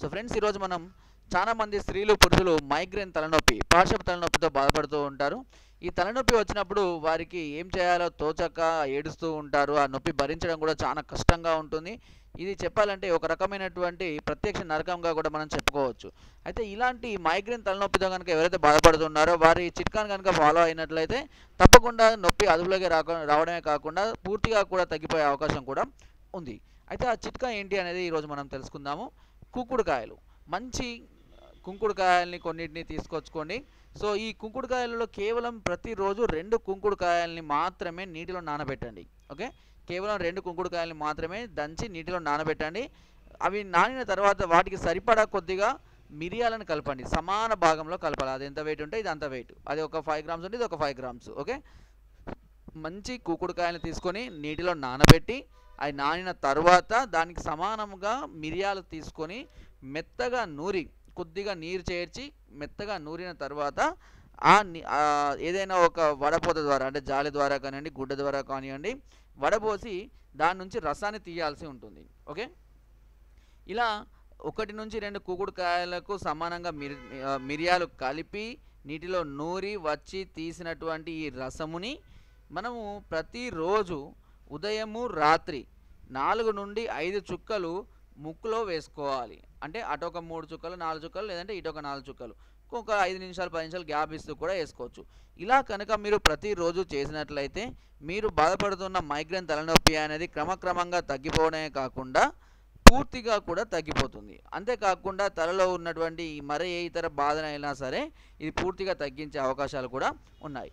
So friends ఈరోజు మనం చాలామంది స్త్రీలు పురుషులు మైగ్రేన్ తలనొప్పి పార్శ్వ తలనొప్పితో బాధపడుతూ ఉంటారు. ఈ తలనొప్పి వచ్చినప్పుడు వారికి ఏం చేయాలో తోచక ఏడుస్తూ ఉంటారు. ఆ నొప్పి భరించడం కూడా చాలా కష్టంగా ఉంటుంది. ఇది చెప్పాలంటే ఒక రకమైనటువంటి ప్రత్యక్ష నరకంగా కూడా మనం చెప్పుకోవచ్చు. అయితే ఇలాంటి మైగ్రేన్ తలనొప్పితో కనుక ఎవరైతే బాధపడుతున్నారో వారి చిట్కాను కనుక ఫాలో అయినట్లయితే తప్పకుండా నొప్పి అదుపులోకి రాక రావడమే కాకుండా పూర్తిగా కూడా తగ్గిపోయే అవకాశం కూడా ఉంది. అయితే ఆ చిట్కా ఏంటి అనేది ఈరోజు మనం తెలుసుకుందాము. కుక్కుడుకాయలు మంచి కుంకుడుకాయల్ని కొన్నిటిని తీసుకొచ్చుకోండి. సో ఈ కుంకుడుకాయలలో కేవలం ప్రతిరోజు రెండు కుంకుడుకాయల్ని మాత్రమే నీటిలో నానబెట్టండి. ఓకే? కేవలం రెండు కుంకుడుకాయల్ని మాత్రమే దంచి నీటిలో నానబెట్టండి. అవి నానిన తర్వాత వాటికి సరిపడా కొద్దిగా మిరియాలను కలపండి. సమాన భాగంలో కలపాలి. అది ఎంత వెయిట్ ఉంటే ఇది అంత వెయిట్ అది ఒక ఫైవ్ గ్రామ్స్ ఉంటే ఇది ఒక ఫైవ్ గ్రామ్స్ ఓకే? మంచి కూకుడుకాయలు తీసుకొని నీటిలో నానబెట్టి అవి నానిన తర్వాత దానికి సమానంగా మిరియాలు తీసుకొని మెత్తగా నూరి కొద్దిగా నీరు చేర్చి మెత్తగా నూరిన తర్వాత ఆ ఏదైనా ఒక వడపోత ద్వారా అంటే జాలి ద్వారా కానివ్వండి గుడ్డ ద్వారా కానివ్వండి వడపోసి దాని నుంచి రసాన్ని తీయాల్సి ఉంటుంది. ఓకే? ఇలా ఒకటి నుంచి రెండు కూకుడుకాయలకు సమానంగా మిరి మిరియాలు కలిపి నీటిలో నూరి వచ్చి తీసినటువంటి ఈ రసముని మనము ప్రతిరోజు ఉదయము రాత్రి నాలుగు నుండి ఐదు చుక్కలు ముక్కులో వేసుకోవాలి. అంటే అటు ఒక మూడు చుక్కలు నాలుగు చుక్కలు లేదంటే ఇటొక నాలుగు చుక్కలు. ఒక ఐదు నిమిషాలు పది నిమిషాలు గ్యాప్ ఇస్తూ కూడా వేసుకోవచ్చు. ఇలా కనుక మీరు ప్రతిరోజు చేసినట్లయితే మీరు బాధపడుతున్న మైగ్రేన్ తలనొప్పి అనేది క్రమక్రమంగా తగ్గిపోవడమే కాకుండా పూర్తిగా కూడా తగ్గిపోతుంది. అంతేకాకుండా తలలో ఉన్నటువంటి మరే ఏ ఇతర బాధనైనా సరే ఇది పూర్తిగా తగ్గించే అవకాశాలు కూడా ఉన్నాయి.